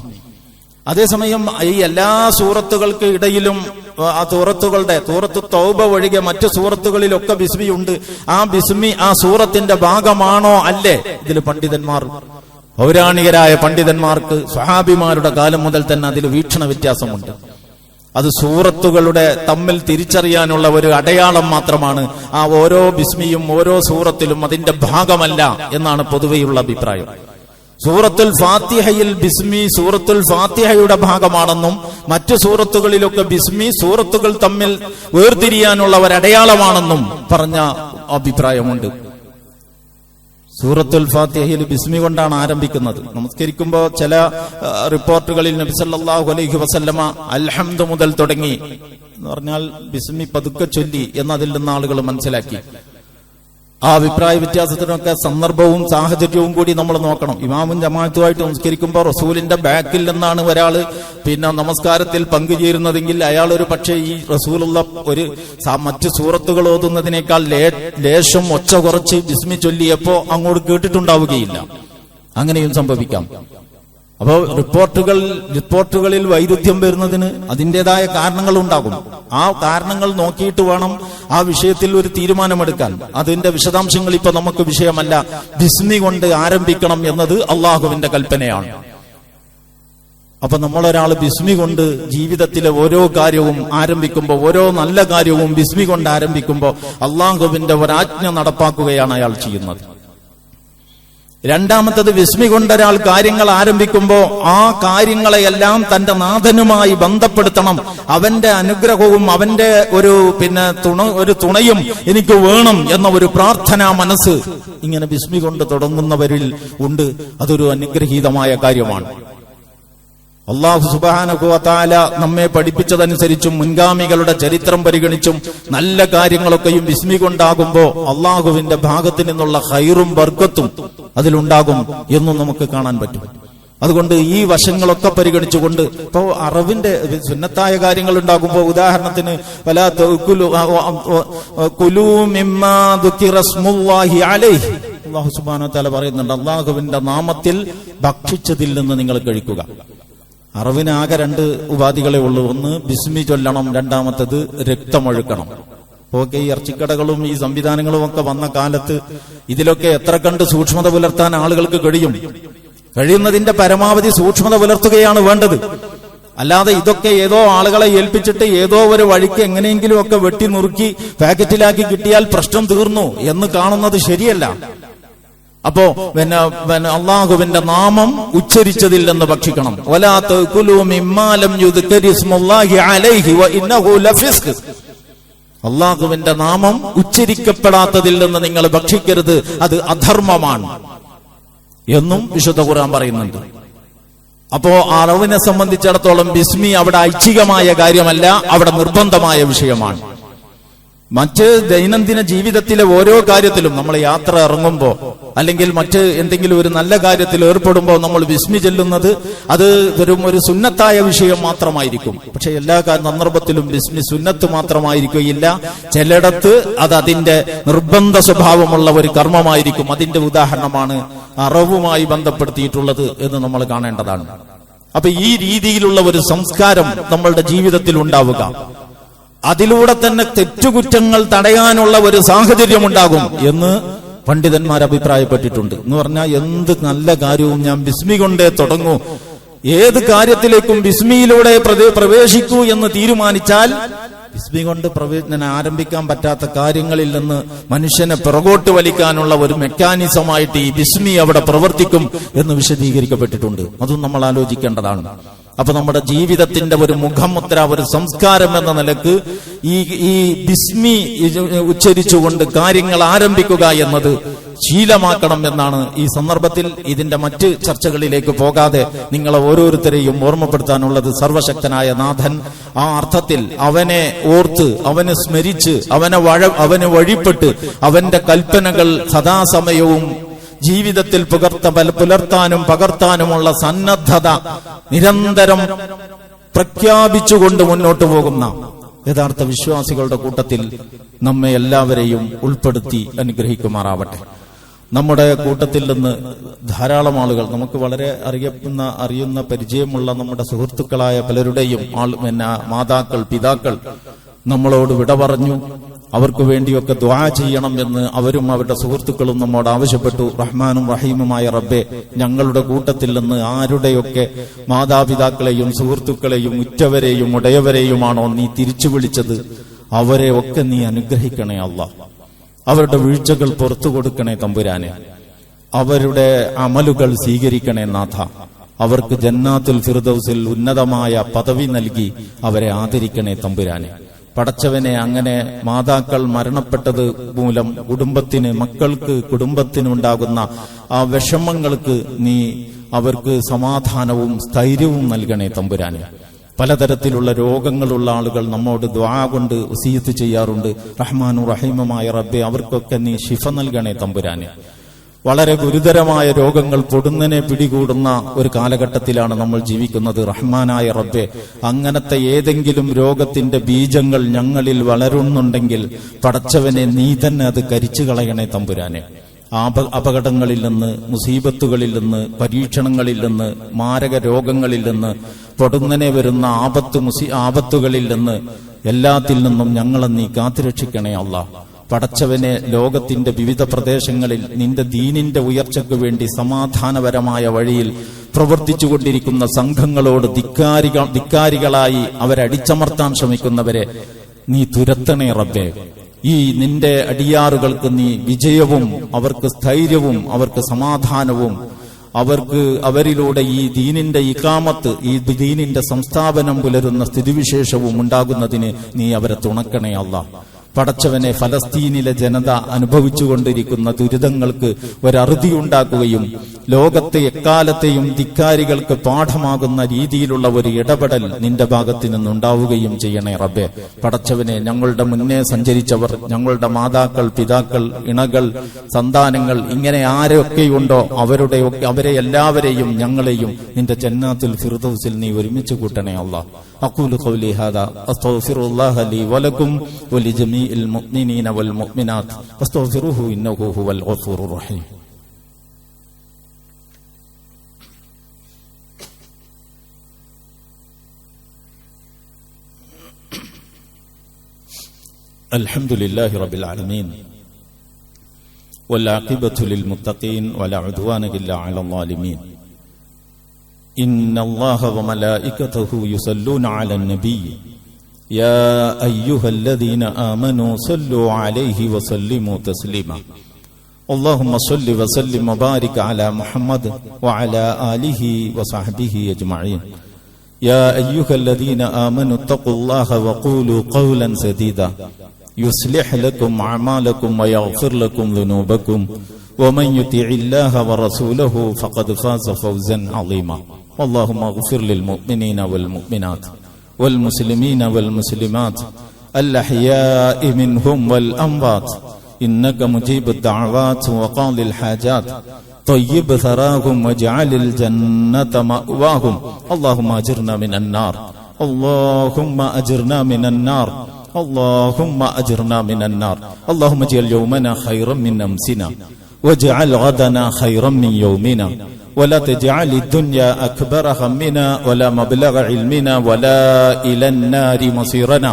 അതേസമയം ഈ എല്ലാ സൂറത്തുകൾക്ക് ഇടയിലും ആ, സൂറത്തുകളുടെ സൂറത്ത് തൗബ ഒഴികെ മറ്റു സൂറത്തുകളിലൊക്കെ ബിസ്മി ഉണ്ട് ആ ബിസ്മി ആ സൂറത്തിന്റെ ഭാഗമാണോ അല്ലേ? ഇതിൽ പണ്ഡിതന്മാർ പൗരാണികരായ പണ്ഡിതന്മാർക്ക് സ്വഹാബിമാരുടെ കാലം മുതൽ തന്നെ അതിൽ വീക്ഷണ വ്യത്യാസമുണ്ട്. അത് സൂറത്തുകളുടെ തമ്മിൽ തിരിച്ചറിയാനുള്ള ഒരു അടയാളം മാത്രമാണ് ആ ഓരോ ബിസ്മിയും ഓരോ സൂറത്തിലും അതിന്റെ ഭാഗമല്ല എന്നാണ് പൊതുവെയുള്ള അഭിപ്രായം. സൂറത്തുൽ ഫാത്തിഹയിൽ ബിസ്മി സൂറത്തുൽ ഫാത്തിഹയുടെ ഭാഗമാണെന്നും മറ്റു സൂറത്തുകളിലൊക്കെ ബിസ്മി സൂറത്തുകൾ തമ്മിൽ വേർതിരിയാനുള്ള ഒരടയാളമാണെന്നും പറഞ്ഞ അഭിപ്രായമുണ്ട്. സൂറത്തുൽ ഫാത്തിഹയിൽ ബിസ്മി കൊണ്ടാണ് ആരംഭിക്കുന്നത്. നമസ്കരിക്കുമ്പോൾ ചില റിപ്പോർട്ടുകളിൽ നബി സല്ലല്ലാഹു അലൈഹി വസല്ലമ അൽഹംദു മുതൽ തുടങ്ങി എന്ന് പറഞ്ഞാൽ ബിസ്മി പതുക്കെ ചൊല്ലി എന്നതിൽ നിന്ന് ആളുകൾ മനസ്സിലാക്കി. ആ അഭിപ്രായ വ്യത്യാസത്തിനൊക്കെ സന്ദർഭവും സാഹചര്യവും കൂടി നമ്മൾ നോക്കണം. ഇമാമും ജമാഅത്തുമായിട്ട് നമസ്കരിക്കുമ്പോൾ റസൂലിന്റെ ബാക്കിൽ നിന്നാണ് ഒരാൾ പിന്നെ നമസ്കാരത്തിൽ പങ്കുചേരുന്നതെങ്കിൽ അയാൾ ഒരു പക്ഷേ ഈ റസൂലുള്ള ഒരു മറ്റ് സൂറത്തുകൾ ഓതുന്നതിനേക്കാൾ ലേശം ഒച്ച കുറച്ച് ബിസ്മി ചൊല്ലിയപ്പോ അങ്ങോട്ട് കേട്ടിട്ടുണ്ടാവുകയില്ല. അങ്ങനെയും സംഭവിക്കാം. അപ്പോൾ റിപ്പോർട്ടുകൾ റിപ്പോർട്ടുകളിൽ വൈരുദ്ധ്യം വരുന്നതിന് അതിന്റെതായ കാരണങ്ങൾ ഉണ്ടാകും ആ കാരണങ്ങൾ നോക്കിയിട്ട് വേണം ആ വിഷയത്തിൽ ഒരു തീരുമാനമെടുക്കാൻ. അതിന്റെ വിശദാംശങ്ങൾ ഇപ്പൊ നമുക്ക് വിഷയമല്ല. ബിസ്മി കൊണ്ട് ആരംഭിക്കണം എന്നത് അള്ളാഹുവിന്റെ കൽപ്പനയാണ്. അപ്പൊ നമ്മളൊരാൾ ബിസ്മി കൊണ്ട് ജീവിതത്തിലെ ഓരോ കാര്യവും ആരംഭിക്കുമ്പോൾ ഓരോ നല്ല കാര്യവും ബിസ്മി കൊണ്ട് ആരംഭിക്കുമ്പോൾ അള്ളാഹുവിന്റെ ഒരാജ്ഞ നടപ്പാക്കുകയാണ് അയാൾ ചെയ്യുന്നത്. രണ്ടാമത്തത് വിസ്മി കൊണ്ടൊരാൾ കാര്യങ്ങൾ ആരംഭിക്കുമ്പോൾ ആ കാര്യങ്ങളെയെല്ലാം തന്റെ നാഥനുമായി ബന്ധപ്പെടുത്തണം. അവന്റെ അനുഗ്രഹവും അവന്റെ ഒരു പിന്നെ തുണ ഒരു തുണയും എനിക്ക് വേണം എന്ന ഒരു പ്രാർത്ഥനാ മനസ്സ് ഇങ്ങനെ വിസ്മി കൊണ്ട് തുടങ്ങുന്നവരിൽ ഉണ്ട്. അതൊരു അനുഗ്രഹീതമായ കാര്യമാണ്. അള്ളാഹു സുബാനുഭവത്താല നമ്മെ പഠിപ്പിച്ചതനുസരിച്ചും മുൻഗാമികളുടെ ചരിത്രം പരിഗണിച്ചും നല്ല കാര്യങ്ങളൊക്കെയും വിസ്മി കൊണ്ടാകുമ്പോ അള്ളാഹുവിന്റെ ഭാഗത്ത് നിന്നുള്ള ഹൈറും വർഗത്തും അതിലുണ്ടാകും എന്നും നമുക്ക് കാണാൻ പറ്റും അതുകൊണ്ട് ഈ വശങ്ങളൊക്കെ പരിഗണിച്ചുകൊണ്ട് ഇപ്പൊ അറിവിന്റെ സുന്നത്തായ കാര്യങ്ങൾ ഉണ്ടാകുമ്പോൾ ഉദാഹരണത്തിന്. അള്ളാഹു സുബാന പറയുന്നുണ്ട് അള്ളാഹുവിന്റെ നാമത്തിൽ ഭക്ഷിച്ചതിൽ നിന്ന് നിങ്ങൾ കഴിക്കുക അറിവിന് ആകെ രണ്ട് ഉപാധികളെ ഉള്ളൂ. ഒന്ന് ബിസ്മി ചൊല്ലണം. രണ്ടാമത്തത് രക്തമൊഴുക്കണം. ഓക്കെ ഈ ഇറച്ചിക്കടകളും ഈ സംവിധാനങ്ങളും ഒക്കെ വന്ന കാലത്ത് ഇതിലൊക്കെ എത്ര കണ്ട് സൂക്ഷ്മത പുലർത്താൻ ആളുകൾക്ക് കഴിയും? കഴിയുന്നതിന്റെ പരമാവധി സൂക്ഷ്മത പുലർത്തുകയാണ് വേണ്ടത്. അല്ലാതെ ഇതൊക്കെ ഏതോ ആളുകളെ ഏൽപ്പിച്ചിട്ട് ഏതോ ഒരു വഴിക്ക് എങ്ങനെയെങ്കിലും ഒക്കെ വെട്ടി നുറുക്കി പാക്കറ്റിലാക്കി കിട്ടിയാൽ പ്രശ്നം തീർന്നു എന്ന് കാണുന്നത് ശരിയല്ല. അപ്പോ പിന്നെ പിന്നെ അള്ളാഹുവിന്റെ നാമം ഉച്ചരിച്ചതിൽ നിന്ന് ഭക്ഷിക്കണം. അള്ളാഹുവിന്റെ നാമം ഉച്ചരിക്കപ്പെടാത്തതിൽ നിന്ന് നിങ്ങൾ ഭക്ഷിക്കരുത് അത് അധർമ്മമാണ് എന്നും വിശുദ്ധ ഖുർആൻ പറയുന്നുണ്ട്. അപ്പോ ആ അറിവിനെ സംബന്ധിച്ചിടത്തോളം ബിസ്മി അവിടെ ഐച്ഛികമായ കാര്യമല്ല അവിടെ നിർബന്ധമായ വിഷയമാണ്. മറ്റ് ദൈനംദിന ജീവിതത്തിലെ ഓരോ കാര്യത്തിലും നമ്മൾ യാത്ര ഇറങ്ങുമ്പോൾ അല്ലെങ്കിൽ മറ്റ് എന്തെങ്കിലും ഒരു നല്ല കാര്യത്തിൽ ഏർപ്പെടുമ്പോൾ നമ്മൾ വിസ്മി ചെല്ലുന്നത് അത് വെറും ഒരു സുന്നത്തായ വിഷയം മാത്രമായിരിക്കും. പക്ഷെ എല്ലാ സന്ദർഭത്തിലും വിസ്മി സുന്നത്ത് മാത്രമായിരിക്കുകയില്ല. ചിലയിടത്ത് അത് അതിന്റെ നിർബന്ധ സ്വഭാവമുള്ള ഒരു കർമ്മമായിരിക്കും. അതിന്റെ ഉദാഹരണമാണ് അറവുമായി ബന്ധപ്പെടുത്തിയിട്ടുള്ളത് എന്ന് നമ്മൾ കാണേണ്ടതാണ്. അപ്പൊ ഈ രീതിയിലുള്ള ഒരു സംസ്കാരം നമ്മളുടെ ജീവിതത്തിൽ ഉണ്ടാവുക. അതിലൂടെ തന്നെ തെറ്റുകുറ്റങ്ങൾ തടയാനുള്ള ഒരു സാഹചര്യം ഉണ്ടാകും എന്ന് പണ്ഡിതന്മാർ അഭിപ്രായപ്പെട്ടിട്ടുണ്ട്. എന്ന് പറഞ്ഞാൽ എന്ത് നല്ല കാര്യവും ഞാൻ ബിസ്മി കൊണ്ടേ തുടങ്ങൂ. ഏത് കാര്യത്തിലേക്കും ബിസ്മിയിലൂടെ പ്രവേ- പ്രവേശിക്കൂ എന്ന് തീരുമാനിച്ചാൽ ബിസ്മി കൊണ്ട് പ്രവേശനം ആരംഭിക്കാൻ പറ്റാത്ത കാര്യങ്ങളിൽ നിന്ന് മനുഷ്യനെ പിറകോട്ട് വലിക്കാനുള്ള ഒരു മെക്കാനിസമായിട്ട് ഈ ബിസ്മി അവിടെ പ്രവർത്തിക്കും എന്ന് വിശദീകരിക്കപ്പെട്ടിട്ടുണ്ട്. അതും നമ്മൾ ആലോചിക്കേണ്ടതാണ്. അപ്പൊ നമ്മുടെ ജീവിതത്തിന്റെ ഒരു മുഖമുദ്ര ഒരു സംസ്കാരം എന്ന നിലയ്ക്ക് ഈ ഈ ബിസ്മി ഉച്ചരിച്ചുകൊണ്ട് കാര്യങ്ങൾ ആരംഭിക്കുക എന്നത് ശീലമാക്കണം എന്നാണ് ഈ സന്ദർഭത്തിൽ ഇതിന്റെ മറ്റ് ചർച്ചകളിലേക്ക് പോകാതെ നിങ്ങളെ ഓരോരുത്തരെയും ഓർമ്മപ്പെടുത്താനുള്ളത് സർവശക്തനായ നാഥൻ. ആ അർത്ഥത്തിൽ അവനെ ഓർത്ത് അവനെ സ്മരിച്ച് അവനെ വഴ അവന് വഴിപ്പെട്ട് അവന്റെ കൽപ്പനകൾ സദാസമയവും ജീവിതത്തിൽ പുകർത്ത പല- പുലർത്താനും പകർത്താനുമുള്ള സന്നദ്ധത നിരന്തരം പ്രഖ്യാപിച്ചുകൊണ്ട് മുന്നോട്ട് പോകുന്ന യഥാർത്ഥ വിശ്വാസികളുടെ കൂട്ടത്തിൽ നമ്മെ എല്ലാവരെയും ഉൾപ്പെടുത്തി അനുഗ്രഹിക്കുമാറാവട്ടെ. നമ്മുടെ കൂട്ടത്തിൽ നിന്ന് ധാരാളം ആളുകൾ നമുക്ക് വളരെ അറിയപ്പെടുന്ന അറിയുന്ന പരിചയമുള്ള നമ്മുടെ സുഹൃത്തുക്കളായ പലരുടെയും ആൾ പിന്നെ മാതാക്കൾ പിതാക്കൾ നമ്മളോട് വിട പറഞ്ഞു. അവർക്ക് വേണ്ടിയൊക്കെ ദ്വാ ചെയ്യണം എന്ന് അവരും അവരുടെ സുഹൃത്തുക്കളും നമ്മോട് ആവശ്യപ്പെട്ടു. റഹ്മാനും റഹീമുമായ റബ്ബെ ഞങ്ങളുടെ കൂട്ടത്തിൽ നിന്ന് ആരുടെയൊക്കെ മാതാപിതാക്കളെയും സുഹൃത്തുക്കളെയും ഉറ്റവരെയും ഉടയവരെയുമാണോ നീ തിരിച്ചു വിളിച്ചത്? അവരെ ഒക്കെ നീ അനുഗ്രഹിക്കണേ അല്ല. അവരുടെ വീഴ്ചകൾ പുറത്തു കൊടുക്കണേ തമ്പുരാനെ. അവരുടെ അമലുകൾ സ്വീകരിക്കണേ നാഥ. അവർക്ക് ജന്നാത്തുൽ ഫിർദൌസിൽ ഉന്നതമായ പദവി നൽകി അവരെ ആദരിക്കണേ തമ്പുരാനെ. പടച്ചവനെ അങ്ങനെ മാതാക്കൾ മരണപ്പെട്ടത് മൂലം കുടുംബത്തിന് മക്കൾക്ക് കുടുംബത്തിനുണ്ടാകുന്ന ആ വിഷമങ്ങൾക്ക് നീ അവർക്ക് സമാധാനവും സ്ഥൈര്യവും നൽകണേ തമ്പുരാനെ. പലതരത്തിലുള്ള രോഗങ്ങളുള്ള ആളുകൾ നമ്മോട് ദ്വാ കൊണ്ട് ഉസീയത്ത് ചെയ്യാറുണ്ട്. റഹ്മാനു റഹീമുമായ റബ്ബെ അവർക്കൊക്കെ നീ ശിഫ നൽകണേ തമ്പുരാനെ. വളരെ ഗുരുതരമായ രോഗങ്ങൾ പൊടുന്നനെ പിടികൂടുന്ന ഒരു കാലഘട്ടത്തിലാണ് നമ്മൾ ജീവിക്കുന്നത്. റഹ്മാനായ റബ്ബെ അങ്ങനത്തെ ഏതെങ്കിലും രോഗത്തിന്റെ ബീജങ്ങൾ ഞങ്ങളിൽ വളരുന്നുണ്ടെങ്കിൽ പടച്ചവനെ നീ തന്നെ അത് കരിച്ചു കളയണേ തമ്പുരാനെ. ആപ അപകടങ്ങളിൽ നിന്ന് മുസീബത്തുകളിൽ നിന്ന് പരീക്ഷണങ്ങളിൽ നിന്ന് മാരക രോഗങ്ങളിൽ നിന്ന് പൊടുന്നനെ വരുന്ന ആപത്ത് മുസി ആപത്തുകളിൽ നിന്ന് എല്ലാത്തിൽ നിന്നും ഞങ്ങളെ നീ കാത്തുരക്ഷിക്കണേ അല്ലാ പടച്ചവനെ ലോകത്തിന്റെ വിവിധ പ്രദേശങ്ങളിൽ നിന്റെ ദീനിന്റെ ഉയർച്ചയ്ക്ക് വേണ്ടി സമാധാനപരമായ വഴിയിൽ പ്രവർത്തിച്ചുകൊണ്ടിരിക്കുന്ന സംഘങ്ങളോട് ധിക്കാരികൾ ധിക്കാരികളായി അവരടിച്ചമർത്താൻ ശ്രമിക്കുന്നവരെ നീ തുരത്തണേ റബ്ബേ. ഈ നിന്റെ അടിയാറുകൾക്ക് നീ വിജയവും അവർക്ക് സ്ഥൈര്യവും അവർക്ക് സമാധാനവും അവർക്ക് അവരിലൂടെ ഈ ദീനിന്റെ ഇക്കാമത്ത് ഈ ദീനിന്റെ സംസ്ഥാപനം പുലരുന്ന സ്ഥിതിവിശേഷവും ഉണ്ടാകുന്നതിന് നീ അവരെ തുണക്കണേ അല്ല പടച്ചവനെ ഫലസ്തീനിലെ ജനത അനുഭവിച്ചുകൊണ്ടിരിക്കുന്ന ദുരിതങ്ങൾക്ക് ഒരറുതിയുണ്ടാക്കുകയും ലോകത്തെ എക്കാലത്തെയും ധിക്കാരികൾക്ക് പാഠമാകുന്ന രീതിയിലുള്ള ഒരു ഇടപെടൽ നിന്റെ ഭാഗത്ത് നിന്നുണ്ടാവുകയും ചെയ്യണേ റബ്ബെ. പടച്ചവനെ ഞങ്ങളുടെ മുന്നേ സഞ്ചരിച്ചവർ ഞങ്ങളുടെ മാതാക്കൾ പിതാക്കൾ ഇണകൾ സന്താനങ്ങൾ ഇങ്ങനെ ആരൊക്കെയുണ്ടോ അവരുടെ അവരെ എല്ലാവരെയും ഞങ്ങളെയും നിന്റെ ചെന്നാത്തിൽ ഫിർദൌസിൽ നീ ഒരുമിച്ച് കൂട്ടണേ അല്ലാഹ്. أقول قولي هذا. أستغفر الله لي ولكم ولجميع المؤمنين والمؤمنات. فاستغفروه إنه هو الغفور الرحيم. الحمد لله رب العالمين. والعاقبة للمتقين ولا عدوان إلا على الظالمين. إن الله وملائكته يصلون على النبي. يا أيها الذين آمنوا صلوا عليه وسلموا تسليما. اللهم صل وسلم وبارك على محمد وعلى آله وصحبه أجمعين. يا أيها الذين آمنوا اتقوا الله وقولوا قولا سديدا. يصلح لكم أعمالكم ويغفر لكم ذنوبكم. ومن يطع الله ورسوله فقد فاز فوزا عظيما. اللهم اغفر للمؤمنين والمؤمنات والمسلمين والمسلمات الأحياء منهم والأموات إنك مجيب الدعوات وقاضي الحاجات طيب ثراهم واجعل الجنة مأواهم اللهم أجرنا من النار اللهم أجرنا من النار اللهم أجرنا من النار اللهم اجعل يومنا خيرا من أمسنا واجعل غدنا خيرا من يومنا ولا تجعل الدنيا أكبر همنا ولا مبلغ علمنا ولا إلى النار مصيرنا.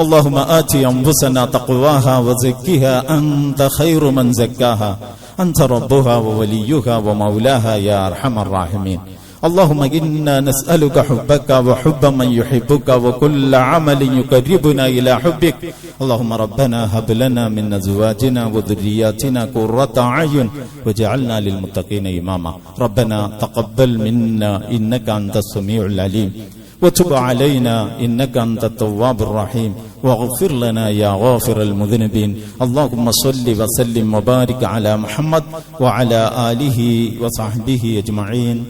اللهم آت أنفسنا تقواها وزكها. أنت خير من زكاها. أنت ربها ووليها ومولاها يا أرحم الراحمين. اللهم إنا نسألك حبك وحب من يحبك وكل عمل يقربنا إلى حبك. اللهم ربنا هب لنا من أزواجنا وذرياتنا قرة أعين وجعلنا للمتقين إماما. ربنا تقبل منا إنك أنت السميع العليم. وتب علينا إنك أنت التواب الرحيم. واغفر لنا يا غافر المذنبين. اللهم صل وسلم وبارك على محمد وعلى آله وصحبه أجمعين.